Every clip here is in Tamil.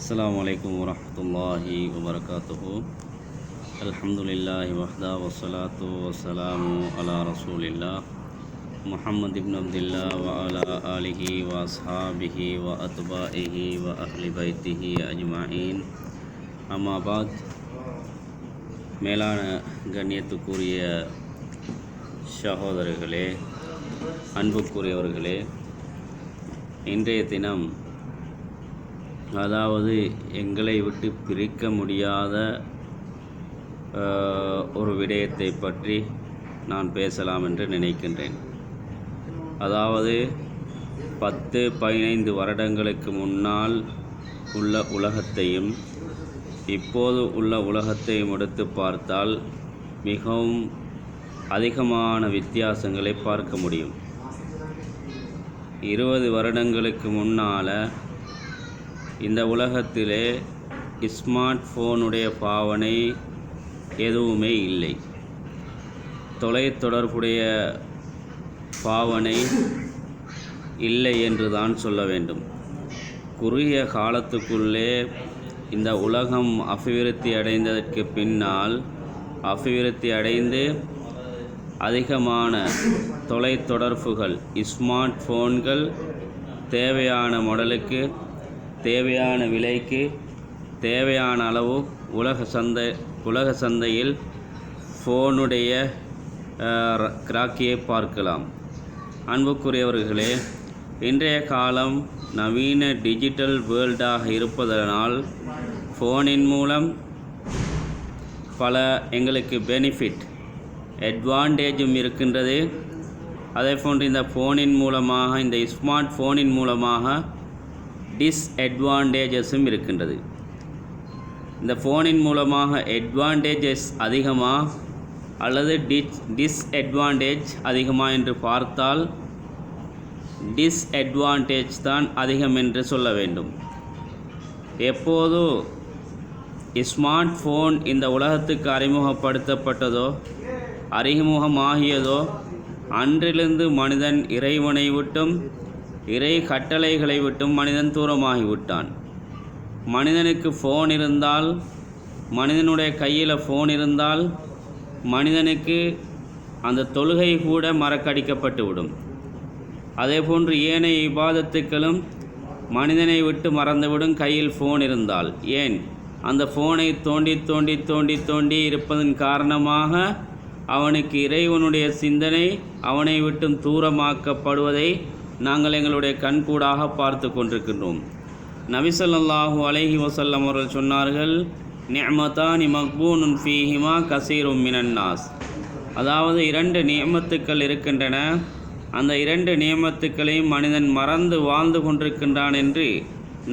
السلام عليكم ورحمة الله وبركاته الحمد لله وحده والصلاة والسلام على رسول الله محمد بن عبد الله وعلى آله وأصحابه وأتباعه وأهل بيته أجمعين أما بعد மேலான கண்ணியத்துக்குரிய சகோதரர்களே அன்புக்குரியவர்களே இன்றைய தினம் அதாவது எங்களை விட்டு பிரிக்க முடியாத ஒரு விடயத்தை பற்றி நான் பேசலாம் என்று நினைக்கின்றேன். அதாவது பத்து பதினைந்து வருடங்களுக்கு முன்னால் உள்ள உலகத்தையும் இப்போது உள்ள உலகத்தையும் எடுத்து பார்த்தால் மிகவும் அதிகமான வித்தியாசங்களை பார்க்க முடியும். இருபது வருடங்களுக்கு முன்னால் இந்த உலகத்திலே ஸ்மார்ட் ஃபோனுடைய பாவனை எதுவுமே இல்லை. தொலைத்தொடர்புடைய பாவனை இல்லை என்று தான் சொல்ல வேண்டும். குறுகிய காலத்துக்குள்ளே இந்த உலகம் அபிவிருத்தி அடைந்ததற்கு பின்னால் அபிவிருத்தி அடைந்து அதிகமான தொலைத்தொடர்புகள் ஸ்மார்ட் ஃபோன்கள் தேவையான மாடலுக்கு தேவையான விலைக்கு தேவையான அளவு உலக சந்தை உலக சந்தையில் ஃபோனுடைய கிராக்கியை பார்க்கலாம். அன்புக்குரியவர்களே இன்றைய காலம் நவீன டிஜிட்டல் வேர்ல்டாக இருப்பதனால் ஃபோனின் மூலம் பல எங்களுக்கு பெனிஃபிட் அட்வான்டேஜும் இருக்கின்றது. அதே போன்று இந்த ஃபோனின் மூலமாக இந்த ஸ்மார்ட் ஃபோனின் மூலமாக டிஸ்அட்வான்டேஜஸும் இருக்கின்றது. இந்த ஃபோனின் மூலமாக அட்வான்டேஜஸ் அதிகமா அல்லது டிஸ் டிஸ்அட்வான்டேஜ் அதிகமா என்று பார்த்தால் டிஸ்அட்வான்டேஜ் தான் அதிகம் என்று சொல்ல வேண்டும். எப்போது ஸ்மார்ட் ஃபோன் இந்த உலகத்துக்கு அறிமுகப்படுத்தப்பட்டதோ அறிமுகமாகியதோ அன்றிலிருந்து மனிதன் இறைவனை விட்டும் இறை கட்டளைகளை விட்டும் மனிதன் தூரமாகிவிட்டான். மனிதனுக்கு ஃபோன் இருந்தால் மனிதனுடைய கையில் ஃபோன் இருந்தால் மனிதனுக்கு அந்த தொழுகை கூட மறக்கடிக்கப்பட்டு விடும் அதே போன்று ஏனைய இபாதத்துக்களும் மனிதனை விட்டு மறந்துவிடும் கையில் ஃபோன் இருந்தால். ஏன்? அந்த ஃபோனை தோண்டி தோண்டி தோண்டி தோண்டி இருப்பதன் காரணமாக அவனுக்கு இறைவனுடைய சிந்தனை அவனை விட்டும் தூரமாக்கப்படுவதை நாங்கள் எங்களுடைய கண்கூடாக பார்த்து கொண்டிருக்கின்றோம். நபிசல்லாஹு அலஹி வசல்லம் அவர்கள் சொன்னார்கள் நியமத்தானி மக்பூனுன் ஃபீஹிமா கசீரும் மினன்னாஸ். அதாவது இரண்டு நியமத்துக்கள் இருக்கின்றன. அந்த இரண்டு நியமத்துக்களையும் மனிதன் மறந்து வாழ்ந்து கொண்டிருக்கின்றான் என்று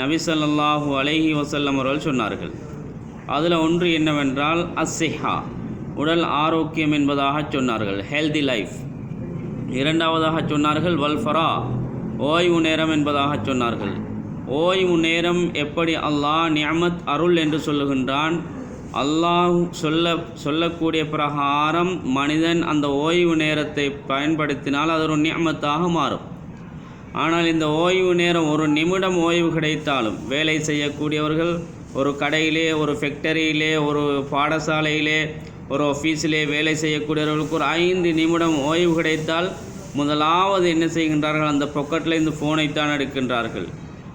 நபிசல்லாஹு அலைஹி வசல்லம் அவர்கள் சொன்னார்கள். அதில் ஒன்று என்னவென்றால் அஸ்ஸிஹா உடல் ஆரோக்கியம் என்பதாக சொன்னார்கள் ஹெல்தி லைஃப். இரண்டாவதாக சொன்னார்கள் வல்ஃபரா ஓய்வு நேரம் என்பதாக சொன்னார்கள். ஓய்வு நேரம் எப்படி அல்லாஹ் நியமத் அருள் என்று சொல்லுகின்றான்? அல்லாஹ் சொல்ல சொல்லக்கூடிய பிரகாரம் மனிதன் அந்த ஓய்வு நேரத்தை பயன்படுத்தினால் அது ஒரு நியமத்தாக மாறும். ஆனால் இந்த ஓய்வு நேரம் ஒரு நிமிடம் ஓய்வு கிடைத்தாலும் வேலை செய்யக்கூடியவர்கள் ஒரு கடையிலே ஒரு ஃபேக்டரியிலே ஒரு பாடசாலையிலே ஒரு ஆஃபீஸிலே வேலை செய்யக்கூடியவர்களுக்கு ஒரு ஐந்து நிமிடம் ஓய்வு கிடைத்தால் முதலாவது என்ன செய்கின்றார்கள்? அந்த பொக்கெட்லேருந்து ஃபோனைத்தான் எடுக்கின்றார்கள்.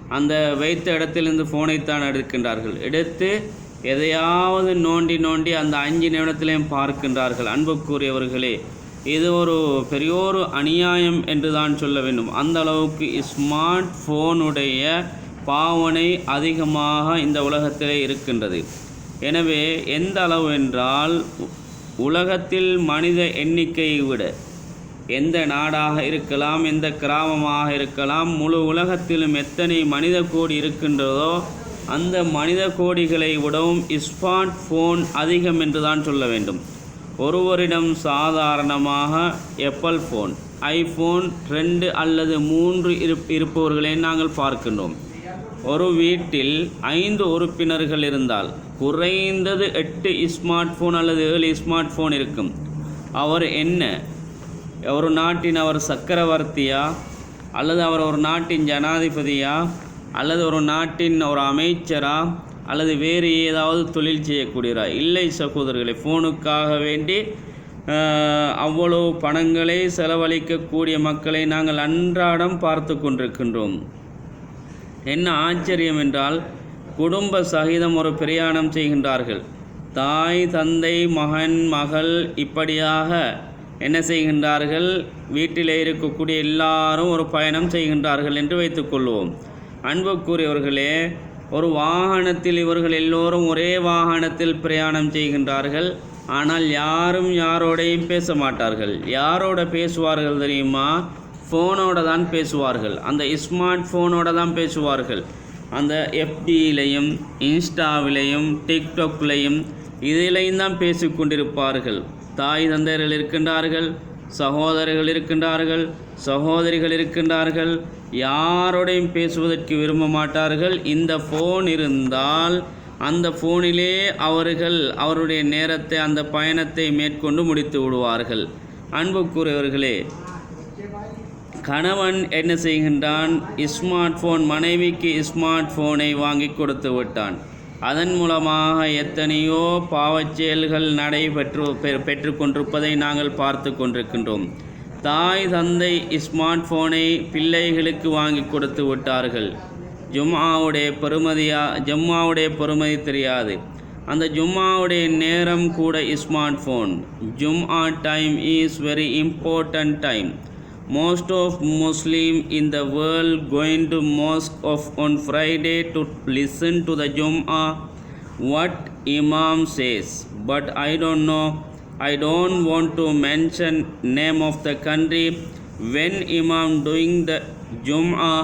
அந்த வைத்த இடத்திலிருந்து ஃபோனைத்தான் எடுக்கின்றார்கள். எடுத்து எதையாவது நோண்டி நோண்டி அந்த அஞ்சு நிமிடத்திலையும் பார்க்கின்றார்கள். அன்புக்குரியவர்களே இது ஒரு பெரியோரு அநியாயம் என்று தான் சொல்ல வேண்டும். அந்த அளவுக்கு ஸ்மார்ட் ஃபோனுடைய பாவனை அதிகமாக இந்த உலகத்திலே இருக்கின்றது. எனவே எந்த அளவு என்றால் உலகத்தில் மனித எண்ணிக்கையை விட எந்த நாடாக இருக்கலாம் எந்த கிராமமாக இருக்கலாம் முழு உலகத்திலும் எத்தனை மனித கோடி இருக்கின்றதோ அந்த மனித கோடிகளை விடவும் ஸ்மார்ட் ஃபோன் அதிகம் என்று தான் சொல்ல வேண்டும். ஒருவரிடம் சாதாரணமாக எப்பல் ஃபோன் ஐஃபோன் ரெண்டு அல்லது மூன்று இருப் இருப்பவர்களை நாங்கள் பார்க்கின்றோம். ஒரு வீட்டில் ஐந்து உறுப்பினர்கள் இருந்தால் குறைந்தது எட்டு ஸ்மார்ட் ஃபோன் அல்லது ஏழு ஸ்மார்ட் ஃபோன் இருக்கும். அவர் என்ன ஒரு நாட்டின் அவர் சக்கரவர்த்தியா? அல்லது அவர் ஒரு நாட்டின் ஜனாதிபதியா? அல்லது ஒரு நாட்டின் ஒரு அமைச்சரா? அல்லது வேறு ஏதாவது தொழில் செய்யக்கூடியவரா இல்லை சகோதரர்களே ஃபோனுக்காக வேண்டி அவ்வளவு பணங்களை செலவழிக்கக்கூடிய மக்களை நாங்கள் அன்றாடம் பார்த்து கொண்டிருக்கின்றோம். என்ன ஆச்சரியம் என்றால் குடும்ப சகிதம் ஒரு பிரயாணம் செய்கின்றார்கள். தாய் தந்தை மகன் மகள் இப்படியாக என்ன செய்கின்றார்கள்? வீட்டிலே இருக்கக்கூடிய எல்லாரும் ஒரு பயணம் செய்கின்றார்கள் என்று வைத்துக்கொள்வோம் அன்புக்குரியவர்களே ஒரு வாகனத்தில் இவர்கள் எல்லோரும் ஒரே வாகனத்தில் பிரயாணம் செய்கின்றார்கள். ஆனால் யாரும் யாரோடையும் பேச மாட்டார்கள். யாரோட பேசுவார்கள் தெரியுமா? ஃபோனோட தான் பேசுவார்கள். அந்த ஸ்மார்ட் ஃபோனோட தான் பேசுவார்கள். அந்த எஃபியிலையும் இன்ஸ்டாவிலையும் டிக்டாக்லையும் இதிலையும் தான் பேசிக்கொண்டிருப்பார்கள் தாய் தந்தையர்கள் இருக்கின்றார்கள் சகோதரர்கள் இருக்கின்றார்கள் சகோதரிகள் இருக்கின்றார்கள் யாரோடையும் பேசுவதற்கு விரும்ப மாட்டார்கள். இந்த ஃபோன் இருந்தால் அந்த ஃபோனிலே அவர்கள் அவருடைய நேரத்தை அந்த பயணத்தை மேற்கொண்டு முடித்து விடுவார்கள். அன்புக்குரியவர்களே கணவன் என்ன செய்கின்றான்? ஸ்மார்ட் ஃபோன் மனைவிக்கு ஸ்மார்ட் ஃபோனை வாங்கி கொடுத்து விட்டான். அதன் மூலமாக எத்தனையோ பாவச்செயல்கள் நடைபெற்று பெ- பெற்று கொண்டிருப்பதை நாங்கள் பார்த்து கொண்டிருக்கின்றோம். தாய் தந்தை ஸ்மார்ட் ஃபோனை பிள்ளைகளுக்கு வாங்கி கொடுத்து விட்டார்கள். ஜும்மாவுடைய பெருமதியா ஜும்மாவுடைய பெருமதி தெரியாது. அந்த ஜும்மாவுடைய நேரம் கூட smart phone Juma time is very important time most of muslim in the world going to mosque of on friday to listen to the jum'ah what imam says but i don't know i don't want to mention name of the country when imam doing the jum'ah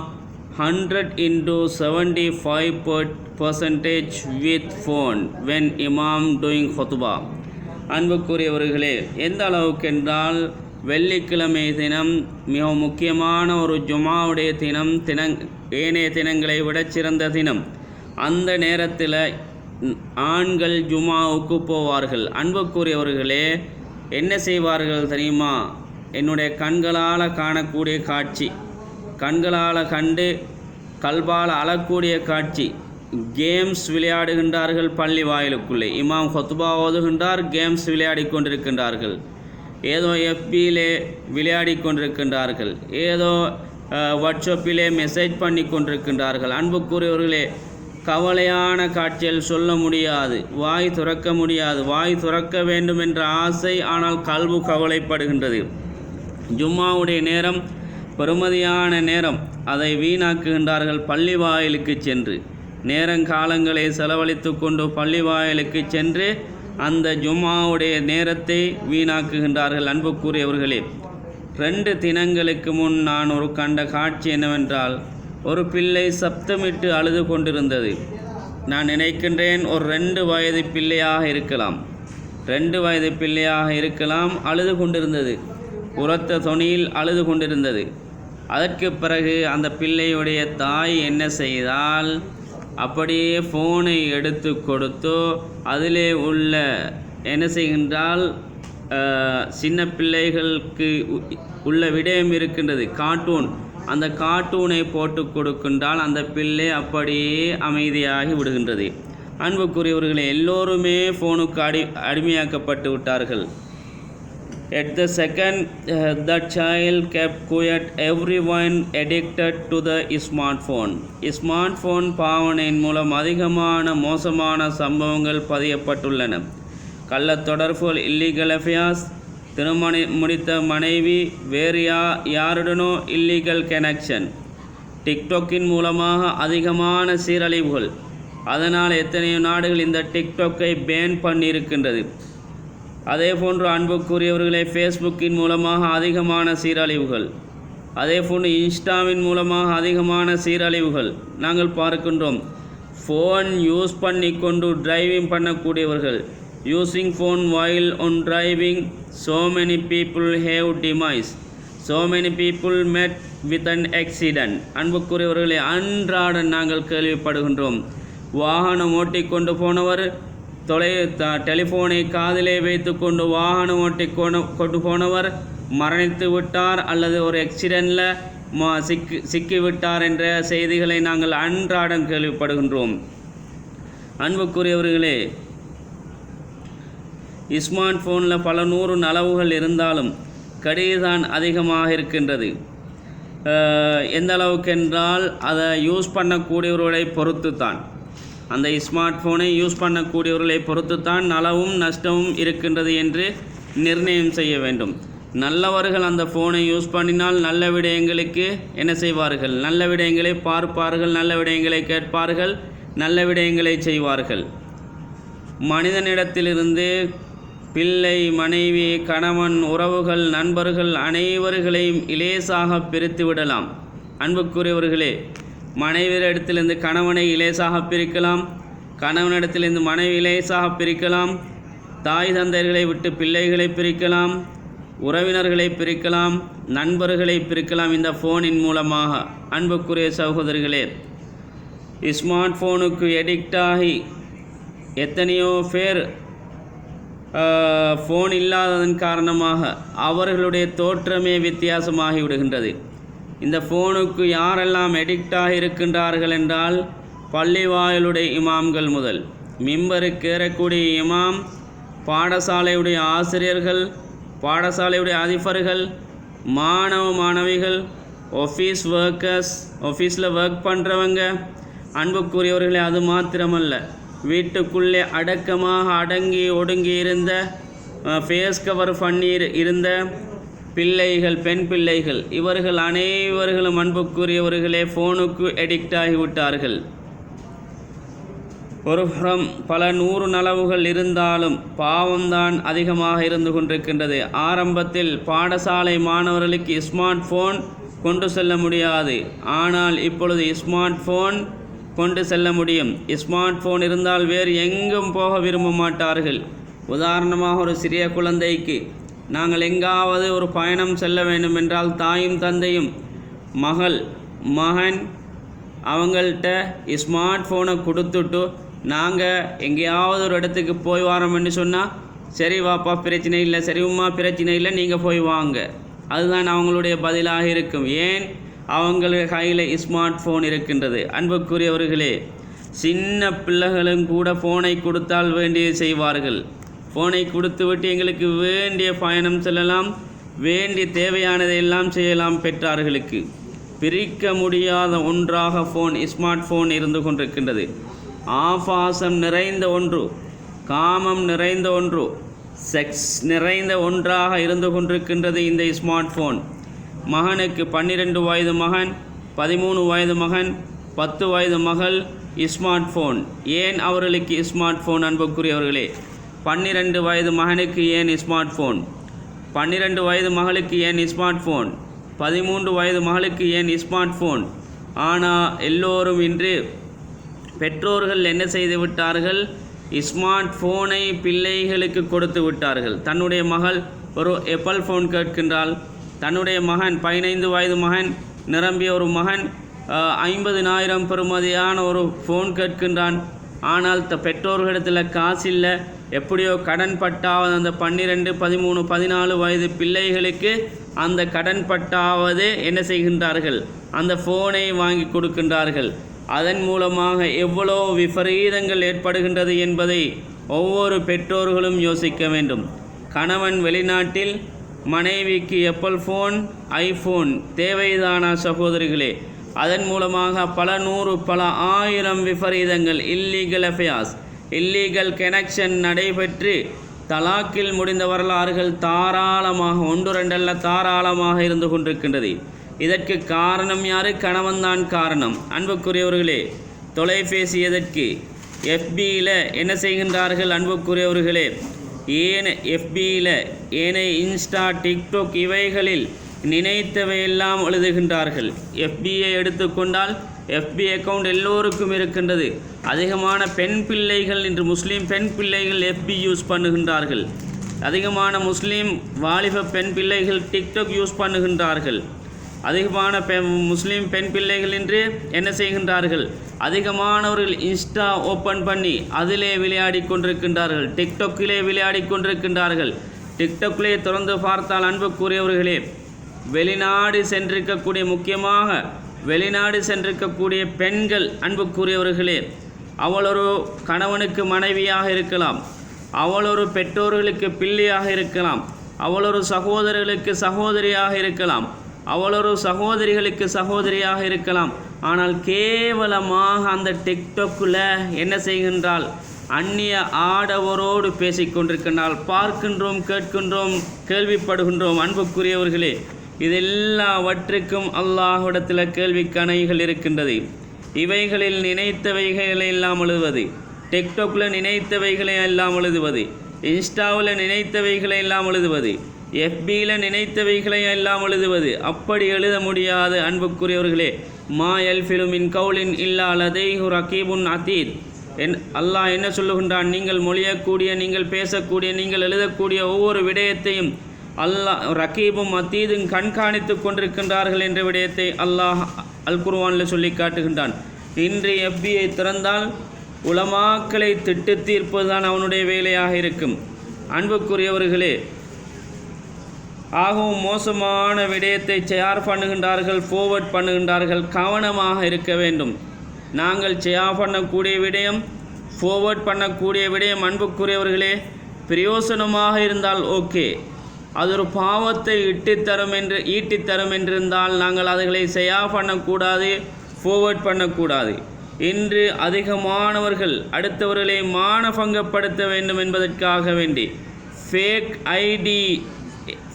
100 into 75 per percentage with phone when imam doing khutbah அன்புக்குரியவர்களே எந்த அளவுக்கு என்றால் வெள்ளிக்கிழமை தினம் மிக முக்கியமான ஒரு ஜுமாவுடைய தினம் தினங் ஏனைய தினங்களை விட சிறந்த தினம். அந்த நேரத்தில் ஆண்கள் ஜுமாவுக்கு போவார்கள். அன்புக்குரியவர்களே என்ன செய்வார்கள் தெரியுமா? என்னுடைய கண்களால் காணக்கூடிய காட்சி. கண்களால் கண்டு கல்பால் அழக்கூடிய காட்சி. கேம்ஸ் விளையாடுகின்றார்கள் பள்ளி வாயிலுக்குள்ளே இமாம் ஹொத்துபா ஓதுகின்றார் கேம்ஸ் விளையாடி கொண்டிருக்கின்றார்கள். ஏதோ எஃபியிலே விளையாடி கொண்டிருக்கின்றார்கள். ஏதோ வாட்ஸ்அப்பிலே மெசேஜ் பண்ணி கொண்டிருக்கின்றார்கள். அன்புக்குரியவர்களே கவலையான காட்சியில் சொல்ல முடியாது. வாய் துறக்க முடியாது. வாய் துறக்க வேண்டும் என்ற ஆசை ஆனால் கல்வு கவலைப்படுகின்றது. ஜும்மாவுடைய நேரம் பெறுமதியான நேரம். அதை வீணாக்குகின்றார்கள் பள்ளி வாயிலுக்கு சென்று. நேரங்காலங்களை செலவழித்து கொண்டு பள்ளி வாயிலுக்கு சென்று அந்த ஜும்மாவுடைய நேரத்தை வீணாக்குகின்றார்கள் அன்புக்குரியவர்களே. ரெண்டு தினங்களுக்கு முன் நான் ஒரு கண்ட காட்சி என்னவென்றால் ஒரு பிள்ளை சப்தமிட்டு அழுது கொண்டிருந்தது. நான் நினைக்கின்றேன் ஒரு ரெண்டு வயது பிள்ளையாக இருக்கலாம். ரெண்டு வயது பிள்ளையாக இருக்கலாம் அழுது கொண்டிருந்தது. உரத்த தொனியில் அழுது கொண்டிருந்தது. அதற்கு பிறகு அந்த பிள்ளையுடைய தாய் என்ன செய்தால் அப்படியே ஃபோனை எடுத்து கொடுத்தோ அதிலே உள்ள என்ன செய்கின்றால் சின்ன பிள்ளைகளுக்கு உ- உள்ள விடயம் இருக்கின்றது கார்ட்டூன் அந்த கார்ட்டூனை போட்டு கொடுக்கின்றால் அந்த பிள்ளை அப்படியே அமைதியாகி விடுகின்றது. அன்புக்குரியவர்களே எல்லோருமே ஃபோனுக்கு அடி அடிமையாக்கப்பட்டு விட்டார்கள். At the second, uh, the child kept quiet, everyone addicted to the smartphone. Smartphone பாவனையின் மூலம் அதிகமான மோசமான சம்பவங்கள் பதியப்பட்டுள்ளன. கள்ளத் தொடர்புகள் இல்லீகல் அஃபேர்ஸ் திருமணி முடித்த மனைவி வேறு யா யாருடனோ இல்லீகல் கனெக்ஷன் டிக்டாக்கின் மூலமாக அதிகமான சீரழிவுகள். அதனால் எத்தனையோ நாடுகள் இந்த டிக்டாக்கை பேன் பண்ணியிருக்கின்றது. அதே போன்று அன்புக்குரியவர்களை ஃபேஸ்புக்கின் மூலமாக அதிகமான சீரழிவுகள். அதே போன்று இன்ஸ்டாவின் மூலமாக அதிகமான சீரழிவுகள் நாங்கள் பார்க்கின்றோம். ஃபோன் யூஸ் பண்ணி கொண்டு driving பண்ணக்கூடியவர்கள். Using phone while on driving so many people have demise so many people met with an accident அன்புக்குரியவர்களை அன்றாட நாங்கள் கேள்விப்படுகின்றோம். வாகனம் ஓட்டிக்கொண்டு போனவர் தொலை த டெலிஃபோனை காதிலே வைத்துக்கொண்டு வாகனம் ஓட்டி கொண்டு கொண்டு போனவர் மரணித்து விட்டார் அல்லது ஒரு ஆக்சிடெண்டில் மா சிக்கி சிக்கிவிட்டார் என்ற செய்திகளை நாங்கள் அன்றாடம் கேள்விப்படுகின்றோம். அன்புக்குரியவர்களே ஸ்மார்ட் ஃபோனில் பல நூறு நலவுகள் இருந்தாலும் கடிதான் அதிகமாக இருக்கின்றது. எந்த அளவுக்கு என்றால் அதை யூஸ் பண்ணக்கூடியவர்களை பொறுத்து தான் அந்த ஸ்மார்ட் ஃபோனை யூஸ் பண்ணக்கூடியவர்களை பொறுத்து தான் நலவும் நஷ்டமும் இருக்கின்றது என்று நிர்ணயம் செய்ய வேண்டும். நல்லவர்கள் அந்த ஃபோனை யூஸ் பண்ணினால் நல்ல விடயங்களுக்கு என்ன செய்வார்கள்? நல்ல விடயங்களை பார்ப்பார்கள் நல்ல விடயங்களை கேட்பார்கள் நல்ல விடயங்களை செய்வார்கள். மனிதனிடத்திலிருந்து பிள்ளை மனைவி கணவன் உறவுகள் நண்பர்கள் அனைவர்களையும் இலேசாக பிரித்து விடலாம். அன்புக்குரியவர்களே மனைவியிடத்திலிருந்து கணவனை இலேசாக பிரிக்கலாம். கணவனிடத்திலிருந்து மனைவி இலேசாக பிரிக்கலாம். தாய் தந்தையர்களை விட்டு பிள்ளைகளை பிரிக்கலாம். உறவினர்களை பிரிக்கலாம். நண்பர்களை பிரிக்கலாம். இந்த ஃபோனின் மூலமாக. அன்புக்குரிய சகோதரிகளே ஸ்மார்ட் ஃபோனுக்கு எடிக்ட் ஆகி எத்தனையோ பேர் ஃபோன் இல்லாததன் காரணமாக அவர்களுடைய தோற்றமே வித்தியாசமாகி விடுகின்றது இந்த ஃபோனுக்கு யாரெல்லாம் எடிக்டாக இருக்கின்றார்கள் என்றால் பள்ளிவாயலுடைய இமாம்கள் முதல். மிம்பருக்கு ஏறக்கூடிய இமாம் பாடசாலையுடைய ஆசிரியர்கள் பாடசாலையுடைய அதிபர்கள் மாணவ மாணவிகள் ஆஃபீஸ் ஒர்க்கர்ஸ் ஆஃபீஸில் ஒர்க் பண்ணுறவங்க அன்புக்குரியவர்களே அது மாத்திரமல்ல. வீட்டுக்குள்ளே அடக்கமாக அடங்கி ஒடுங்கி இருந்த ஃபேஸ் கவர் பண்ணி இரு- இருந்த பிள்ளைகள் பெண் பிள்ளைகள் இவர்கள் அனைவர்களும் அன்புக்குரியவர்களே ஃபோனுக்கு எடிக்ட் ஆகிவிட்டார்கள். ஒரு புறம் பல நூறு நலவுகள் இருந்தாலும் பாவம்தான் அதிகமாக இருந்து கொண்டிருக்கின்றது. ஆரம்பத்தில் பாடசாலை மாணவர்களுக்கு ஸ்மார்ட் ஃபோன் கொண்டு செல்ல முடியாது. ஆனால் இப்பொழுது ஸ்மார்ட் ஃபோன் கொண்டு செல்ல முடியும். ஸ்மார்ட் ஃபோன் இருந்தால் வேறு எங்கும் போக விரும்ப மாட்டார்கள். உதாரணமாக ஒரு சிறிய குழந்தைக்கு நாங்கள் எங்காவது ஒரு பயணம் செல்ல வேண்டும் என்றால் தாயும் தந்தையும் மகள் மகன் அவங்கள்ட்ட ஸ்மார்ட் ஃபோனை கொடுத்துட்டு நாங்கள் எங்கேயாவது ஒரு இடத்துக்கு போய் வரோம்னு சொன்னால் சரி வாப்பா பிரச்சனை இல்லை சரி உம்மா பிரச்சனை இல்லை நீங்கள் போய் வாங்க. அதுதான் அவங்களுடைய பதிலாக இருக்கும். ஏன்? அவங்களுடைய கையில் ஸ்மார்ட் ஃபோன் இருக்கின்றது. அன்புக்குரியவர்களே சின்ன பிள்ளைகளும் கூட ஃபோனை கொடுத்தால் வேண்டியது செய்வார்கள். ஃபோனை கொடுத்துவிட்டு எங்களுக்கு வேண்டிய பயணம் செல்லலாம். வேண்டிய தேவையானதை எல்லாம் செய்யலாம் பெற்றார்களுக்கு. பிரிக்க முடியாத ஒன்றாக ஃபோன் ஸ்மார்ட் ஃபோன் இருந்து கொண்டிருக்கின்றது. ஆபாசம் நிறைந்த ஒன்று காமம் நிறைந்த ஒன்று செக்ஸ் நிறைந்த ஒன்றாக இருந்து கொண்டிருக்கின்றது இந்த ஸ்மார்ட் ஃபோன் மகனுக்கு பன்னிரெண்டு வயது மகன் பதிமூணு வயது மகன் பத்து வயது மகள் ஸ்மார்ட் ஃபோன் ஏன் அவர்களுக்கு ஸ்மார்ட் ஃபோன் அன்புக்குரியவர்களே? பன்னிரெண்டு வயது மகனுக்கு ஏன் ஸ்மார்ட் ஃபோன் பன்னிரெண்டு வயது மகளுக்கு ஏன் ஸ்மார்ட் ஃபோன் பதிமூன்று வயது மகளுக்கு ஏன் ஸ்மார்ட் ஃபோன் ஆனால் எல்லோரும் இன்று பெற்றோர்கள் என்ன செய்து விட்டார்கள்? ஸ்மார்ட் ஃபோனை பிள்ளைகளுக்கு கொடுத்து விட்டார்கள். தன்னுடைய மகள் ஒரு எப்பல் ஃபோன் கேட்கின்றால் தன்னுடைய மகன் பதினைந்து வயது மகன் நிரம்பிய ஒரு மகன் ஐம்பதினாயிரம் பெறுமதியான ஒரு ஃபோன் கேட்கின்றான். ஆனால் த பெற்றோர்களிடத்தில் காசு இல்லை எப்படியோ கடன் பட்டாவது அந்த பன்னிரெண்டு பதிமூணு பதினாலு வயது பிள்ளைகளுக்கு அந்த கடன் பட்டாவது என்ன செய்கின்றார்கள்? அந்த ஃபோனை வாங்கி கொடுக்கின்றார்கள். அதன் மூலமாக எவ்வளோ விபரீதங்கள் ஏற்படுகின்றது என்பதை ஒவ்வொரு பெற்றோர்களும் யோசிக்க வேண்டும். கணவன் வெளிநாட்டில் மனைவிக்கு எப்பல் ஃபோன் ஐஃபோன் தேவைதானா சகோதரிகளே? அதன் மூலமாக பல நூறு பல ஆயிரம் விபரீதங்கள் இல்லீகல் அஃபேர்ஸ் இல்லீகல் கனெக்ஷன் நடைபெற்று தலாக்கில் முடிந்த வரலாறுகள் தாராளமாக ஒன்று ரெண்டல்ல தாராளமாக இருந்து கொண்டிருக்கின்றது. இதற்கு காரணம் யாரு? கணவன்தான் காரணம். அன்புக்குரியவர்களே தொலைபேசி எதற்கு எஃபியில் என்ன செய்கின்றார்கள் அன்புக்குரியவர்களே? ஏன எஃபியில் ஏனைய இன்ஸ்டா டிக்டாக் இவைகளில் நினைத்தவையெல்லாம் எழுதுகின்றார்கள்? எஃபியை எடுத்துக்கொண்டால் எஃபி அக்கவுண்ட் எல்லோருக்கும் இருக்கின்றது. அதிகமான பெண் பிள்ளைகள் இன்று முஸ்லீம் பெண் பிள்ளைகள் எஃபி யூஸ் பண்ணுகின்றார்கள். அதிகமான முஸ்லீம் வாலிப பெண் பிள்ளைகள் டிக்டாக் யூஸ் பண்ணுகின்றார்கள். அதிகமான பெ முஸ்லீம் பெண் பிள்ளைகள் இன்று என்ன செய்கின்றார்கள்? அதிகமானவர்கள் இன்ஸ்டா ஓப்பன் பண்ணி அதிலே விளையாடி கொண்டிருக்கின்றார்கள். டிக்டாக்கிலே விளையாடி கொண்டிருக்கின்றார்கள். டிக்டாக்கிலே திறந்து பார்த்தால் அன்புக்குரியவர்களே வெளிநாடு சென்றிருக்கக்கூடிய முக்கியமாக வெளிநாடு சென்றிருக்கக்கூடிய பெண்கள் அன்புக்குரியவர்களே அவள் ஒரு கணவனுக்கு மனைவியாக இருக்கலாம். அவள் ஒரு பெற்றோர்களுக்கு பிள்ளையாக இருக்கலாம். அவள் ஒரு சகோதரர்களுக்கு சகோதரியாக இருக்கலாம். அவள் ஒரு சகோதரிகளுக்கு சகோதரியாக இருக்கலாம். ஆனால் கேவலமாக அந்த டிக்டாக்கில் என்ன செய்கின்றாள்? அந்நிய ஆடவரோடு பேசிக்கொண்டிருக்கின்றால் பார்க்கின்றோம் கேட்கின்றோம் கேள்விப்படுகின்றோம் அன்புக்குரியவர்களே. இதெல்லாவற்றுக்கும் அல்லாஹ்விடத்தில் கேள்வி கணைகள் இருக்கின்றது. இவைகளில் நினைத்தவைகளை எல்லாம் எழுதுவது. டிக்டாக்கில் நினைத்தவைகளை எல்லாம் எழுதுவது. இன்ஸ்டாவில் நினைத்தவைகளை எல்லாம் எழுதுவது. எஃபியில் நினைத்தவைகளை எல்லாம் எழுதுவது. அப்படி எழுத முடியாது அன்புக்குரியவர்களே மா எல்ஃபிலும் இன் கவுலின் இல்லா லதைஹு ரகீபுன் அதீத் என் அல்லாஹ் என்ன சொல்லுகின்றான்? நீங்கள் மொழியக்கூடிய நீங்கள் பேசக்கூடிய நீங்கள் எழுதக்கூடிய ஒவ்வொரு விடயத்தையும் அல்லாஹ் ரகீபும் அத்தீதும் கண்காணித்து கொண்டிருக்கின்றார்கள் என்ற விடயத்தை அல்லாஹ் அல் குர்ஆனில் சொல்லி காட்டுகின்றான். இன்று எஃபியை திறந்தால் உலமாக்களை திட்டு தீர்ப்பதுதான் அவனுடைய வேலையாக இருக்கும். அன்புக்குரியவர்களே ஆகவும் மோசமான விடயத்தை செயார் பண்ணுகின்றார்கள் ஃபோர்வர்ட் பண்ணுகின்றார்கள் கவனமாக இருக்க வேண்டும். நாங்கள் செயார் பண்ணக்கூடிய விடயம் ஃபோர்வர்ட் பண்ணக்கூடிய விடயம் அன்புக்குரியவர்களே பிரயோசனமாக இருந்தால் ஓகே அது ஒரு பாவத்தை இட்டித்தரும் என்று ஈட்டித்தரும் என்றிருந்தால் நாங்கள் அதுகளை ஷேர் பண்ணக்கூடாது forward பண்ணக்கூடாது. இன்று அதிகமானவர்கள் அடுத்தவர்களை மானபங்கப்படுத்த வேண்டும் என்பதற்காக வேண்டி ஃபேக் ஐடி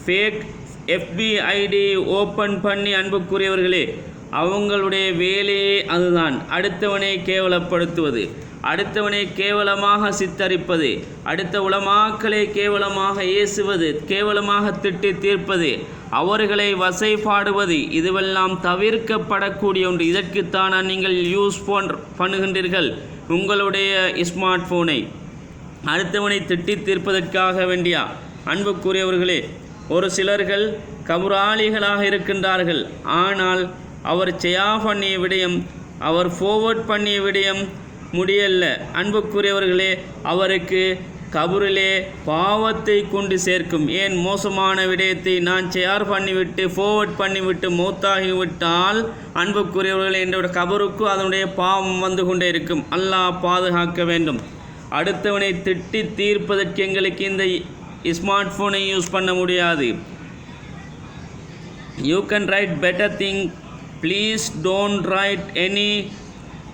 ஃபேக் எஃபிஐடி ஓப்பன் பண்ணி அன்புக்குரியவர்களே அவங்களுடைய வேலையே அதுதான். அடுத்தவனை கேவலப்படுத்துவது. அடுத்தவனை கேவலமாக சித்தரிப்பது. அடுத்த உலமாக்களை கேவலமாக ஏசுவது. கேவலமாக திட்டி தீர்ப்பது. அவர்களை வசைபாடுவது. இதுவெல்லாம் தவிர்க்கப்படக்கூடிய ஒன்று. இதற்குத்தான் நீங்கள் யூஸ் போன்ற பண்ணுகின்றீர்கள். உங்களுடைய ஸ்மார்ட் ஃபோனை அடுத்தவனை திட்டி தீர்ப்பதற்காக வேண்டியா? அன்புக்குரியவர்களே ஒரு சிலர்கள் கபுராளிகளாக இருக்கின்றார்கள். ஆனால் அவர் செயா பண்ணிய விடயம் அவர் forward பண்ணிய விடயம் முடியல்ல. அன்புக்குரியவர்களே அவருக்கு கபரிலே பாவத்தை கொண்டு சேர்க்கும். ஏன் மோசமான விடயத்தை நான் ஷேர் பண்ணிவிட்டு ஃபோவர்ட் பண்ணிவிட்டு மௌத்தாகிவிட்டால் அன்புக்குரியவர்கள் என்னோட கபருக்கு அதனுடைய பாவம் வந்து கொண்டே இருக்கும். அல்லாஹ் பாதுகாக்க வேண்டும். அடுத்தவனை திட்டி தீர்ப்பதற்கு எங்களுக்கு இந்த ஸ்மார்ட் ஃபோனை யூஸ் பண்ண முடியாது. You can write better thing please don't write any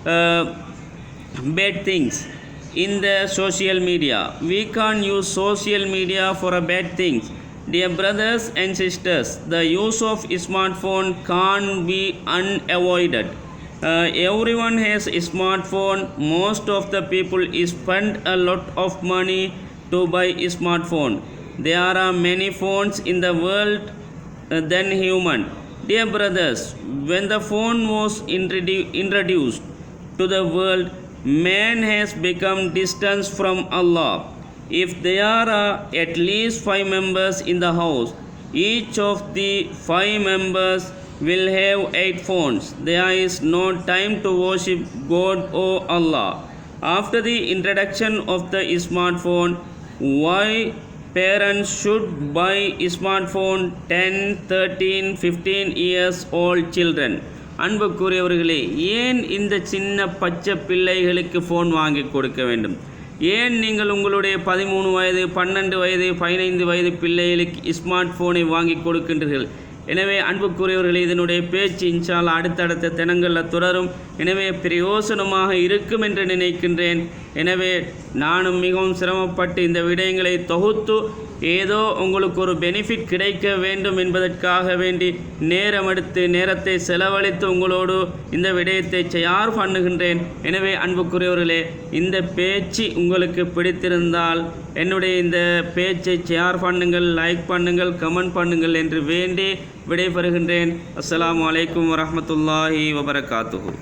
uh, bad things in the social media. We can't use social media for a bad things. Dear brothers and sisters the use of smartphone can't be unavoided. Uh, everyone has a smartphone. Most of the people spend a lot of money to buy a smartphone. There are many phones in the world uh, than human dear brothers when the phone was introduced to the world, man has become distant from Allah. If there are at least five members in the house, each of the five members will have eight phones. There is no time to worship God or Allah. After the introduction of the smartphone, why parents should buy smartphone 10, 13, 15 years old children? அன்புக்குரியவர்களே ஏன் இந்த சின்ன பச்சை பிள்ளைகளுக்கு ஃபோன் வாங்கி கொடுக்க வேண்டும் ஏன் நீங்கள் உங்களுடைய பதிமூணு வயது பன்னெண்டு வயது பதினைந்து வயது பிள்ளைகளுக்கு ஸ்மார்ட் ஃபோனை வாங்கி கொடுக்கின்றீர்கள் எனவே அன்புக்குரியவர்களே இதனுடைய பேச்சு இன்ஷால் அடுத்தடுத்த தினங்களில் தொடரும். எனவே பிரயோசனமாக இருக்கும் என்று நினைக்கின்றேன். எனவே நானும் மிகவும் சிரமப்பட்டு இந்த விடயங்களை தொகுத்து ஏதோ உங்களுக்கு ஒரு பெனிஃபிட் கிடைக்க வேண்டும் என்பதற்காக வேண்டி நேரம் எடுத்து நேரத்தை செலவழித்து உங்களோடு இந்த விடயத்தை தயார் பண்ணுகின்றேன். எனவே அன்புக்குரியவர்களே இந்த பேச்சு உங்களுக்கு பிடித்திருந்தால் என்னுடைய இந்த பேச்சை ஷேர் பண்ணுங்கள் லைக் பண்ணுங்கள் கமெண்ட் பண்ணுங்கள் என்று வேண்டி விடைபெறுகின்றேன். அஸ்லாம் அலைக்கும் வரமத்துல்லாஹி வபரகாத்துஹு.